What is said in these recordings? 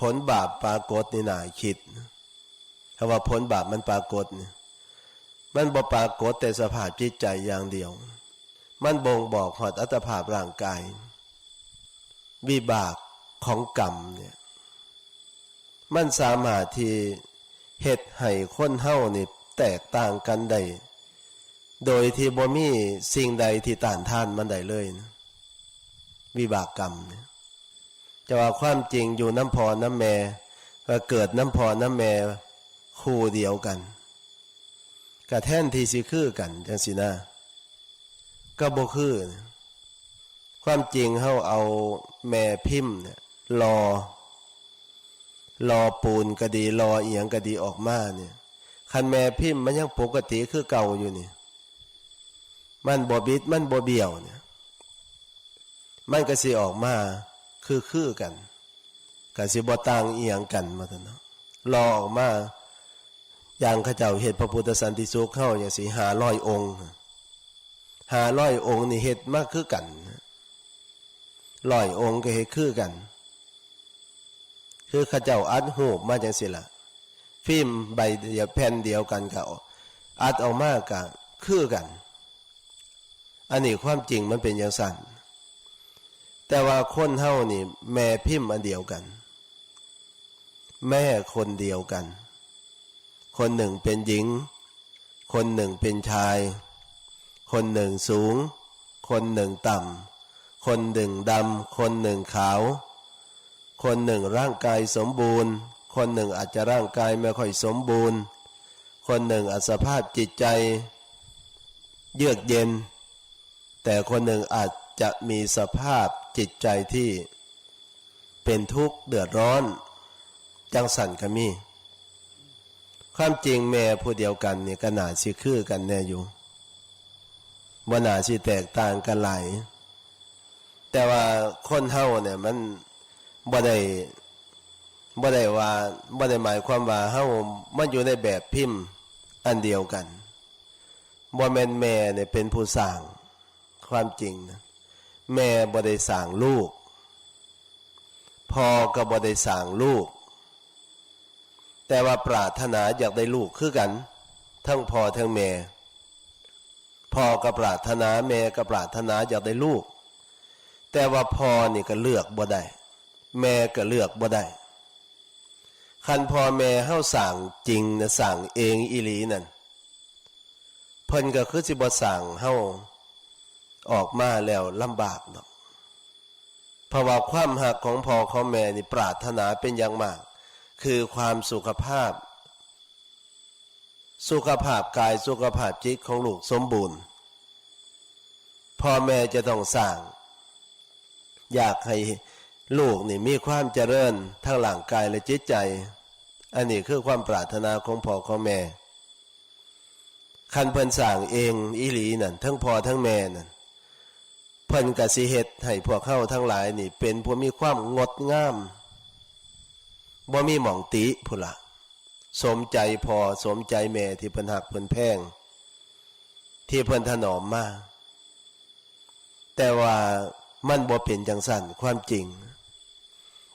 ผลบาปปรากฏนี่น่าคิดคำว่าผลบาปมันปรากฏเนี่ยมันบ่ปรากฏแต่สภาพจิตใจอย่างเดียว มันบ่งบอกหอดอัตภาพร่างกาย วิบากของกรรมเนี่ย มันสามารถที่เฮ็ดให้คนเฮานี่แตกต่างกันได้ โดยที่บ่มีสิ่งใดที่ต้านทานมันได้เลยนะวิบากกรรมเนี่ย จะว่าความจริงอยู่น้ำพอน้ำแม่ก็เกิดน้ำพอน้ำแม่คู่เดียวกันกระแท่นที่สิคือกันจังสินะก็บ่คือความจริงเฮาเอาแม่พิมพ์เนี่ยรอรอปูนก็ดีรอเอียงก็ดีออกมาเนี่ยคันแม่พิมพ์มันยังปกติคือเก่าอยู่นี่ มันบ่บิดมันบ่เบี้ยวเนี่ย มันก็สิออกมา คือคือกันก็สิบ่ต่างเอียงกันมาซั่นเนาะรอออกมาอย่างข้าเจ้าเฮ็ดพระพุทธสันติสุขเข้าอย่างสิ500อยองค์500องค์นี่เฮ็ดมากคือกันร้อยองค์ก็เฮ็ดคือกัน คือข้าเจ้าอัดหูมาจังสิละฟิล์มใบเดียวแผ่นเดียวกันก็อัดออกมากะคือกัน อันนี้ความจริงมันเป็นอย่างสั้น แต่ว่าคนเฮานี่ แม่พิมพ์อันเดียวกัน แม่คนเดียวกัน คนหนึ่งเป็นหญิง คนหนึ่งเป็นชาย คนหนึ่งสูง คนหนึ่งต่ำคนหนึ่งดำคนหนึ่งขาว คนหนึ่งร่างกายสมบูรณ์ คนหนึ่งอาจจะร่างกายไม่ค่อยสมบูรณ์ คนหนึ่งอาจสภาพจิตใจ เยือกเย็น แต่คนหนึ่งอาจจะมีสภาพ จิตใจที่เป็นทุกข์เดือดร้อน จังสันก็มี ความจริงแม่ผู้เดียวกันเนี่ยก็น่าสิคือกันแน่อยู่ว่าน่าสิแตกต่างกันหลายแต่ว่าคนเฮาเนี่ยมันบ่ได้บ่ได้ว่าบ่ได้หมายความว่าเฮามันอยู่ในแบบพิมพ์อันเดียวกันบ่แม่นแม่เนี่ยเป็นผู้สร้างความจริงนะ แม่บ่ได้สร้างลูกพ่อก็บ่ได้สร้างลูก แต่ว่าปรารถนาอยากได้ลูกคือกัน ทั้งพ่อทั้งแม่พ่อก็ปรารถนาแม่ก็ปรารถนาอยากได้ลูก แต่ว่าพ่อนี่ก็เลือกบ่ได้ แม่ก็เลือกบ่ได้คันพ่อแม่เฮาสั่งจริงนะสั่งเองอีหลีนั่นเพิ่นก็คือสิบ่สั่งเฮา ออกมาแล้วลำบากเนาะเพราว่าความหักของพ่อของแม่นี่ปรารถนาเป็นอย่างมาก คือความสุขภาพ สุขภาพกายสุขภาพจิตของลูกสมบูรณ์พ่อแม่จะต้องสร้าง อยากให้ลูกนี่มีความเจริญทั้งหลังกายและจิตใจ อันนี้คือความปรารถนาของพ่อของแม่ คันเพิ่นสร้างเองอีหลีนั่นทั้งพ่อทั้งแม่นั่น เพิ่นกสิเฮ็ดให้พวกเข้าทั้งหลายนี่ เป็นผู้มีความงดงามบ่มีหม่องติพุละสมใจพอสมใจแม่ที่เพิ่นหักเพิ่นแพง ที่เพิ่นถนอมมาแต่ว่ามันบ่เป็นจังสั่นความจริง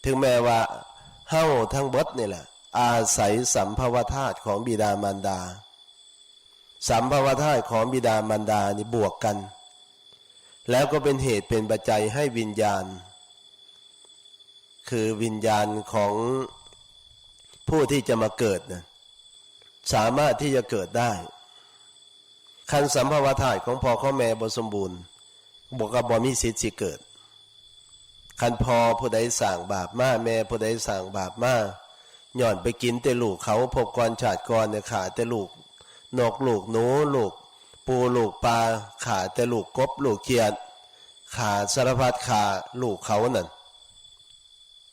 ถึงแม้ว่าเฮาทั้งเบิดนี่แหละ อาศัยสัมภาวธาตุของบิดามารดา สัมภาวธาตุของบิดามารดานี่บวกกัน แล้วก็เป็นเหตุเป็นปัจจัยให้วิญญาณ คือวิญญาณของผู้ที่จะมาเกิดนะสามารถที่จะเกิดได้ คันสัมภาวธาตุของพ่อข้อแม่บสมบูรณ์บอกกับบอมีสิทธิ์สิเกิด คันพอผู้ใดสั่งบาปมาแม่ผู้ใดสั่งบาปมาหย่อนไปกินแต่ลูกเขาพบกรชาติกรเนี่ยขาแต่ลูกนกลูกหนูลูกปูลูกปลาขาแต่ลูกกบลูกเขียด ขาสารพัดขาลูกเขานั่น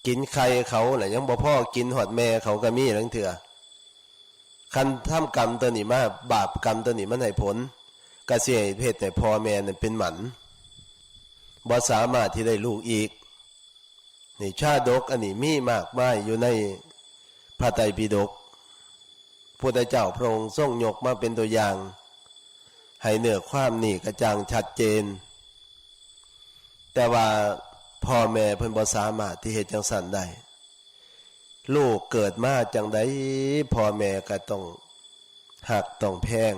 กินใครเขาแหละยังบ่พ่อกินหอดแม่เขาก็มีทั้งเถื่อคันทำกรรมตัวนี้มาบาปกรรมตัวนี้มันให้ผลกระเสียเพศแต่พ่อแม่นั่นเป็นหมันบ่สามารถที่ได้ลูกอีกนี่ชาดกอันนี้มีมากมายอยู่ในพระไตรปิฎกพุทธเจ้าพระองค์ทรงยกมาเป็นตัวอย่าง ให้เนื้อความนี่กระจ่างชัดเจน แต่ว่าพ่อแม่เพิ่นบ่สามารถที่เหตุจังสันได้ลูกเกิดมาจังไดพ่อแม่ก็ต้องหักต้องแพง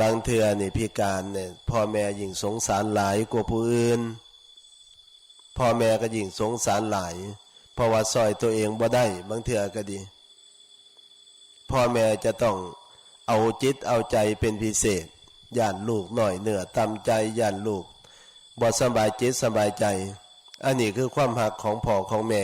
บางเทือนี่พิการเนี่ยพ่อแม่ยิ่งสงสารหลายกว่าผู้อื่นพ่อแม่ก็ยิ่งสงสารหลาย เพราะว่าซอยตัวเองบ่ได้ บางเทือก็ดี พ่อแม่จะต้องเอาจิตเอาใจเป็นพิเศษย่านลูกหน่อยเหนือตำใจย่านลูก บ่สบายจิตสบายใจ อันนี้คือความหักของพ่อของแม่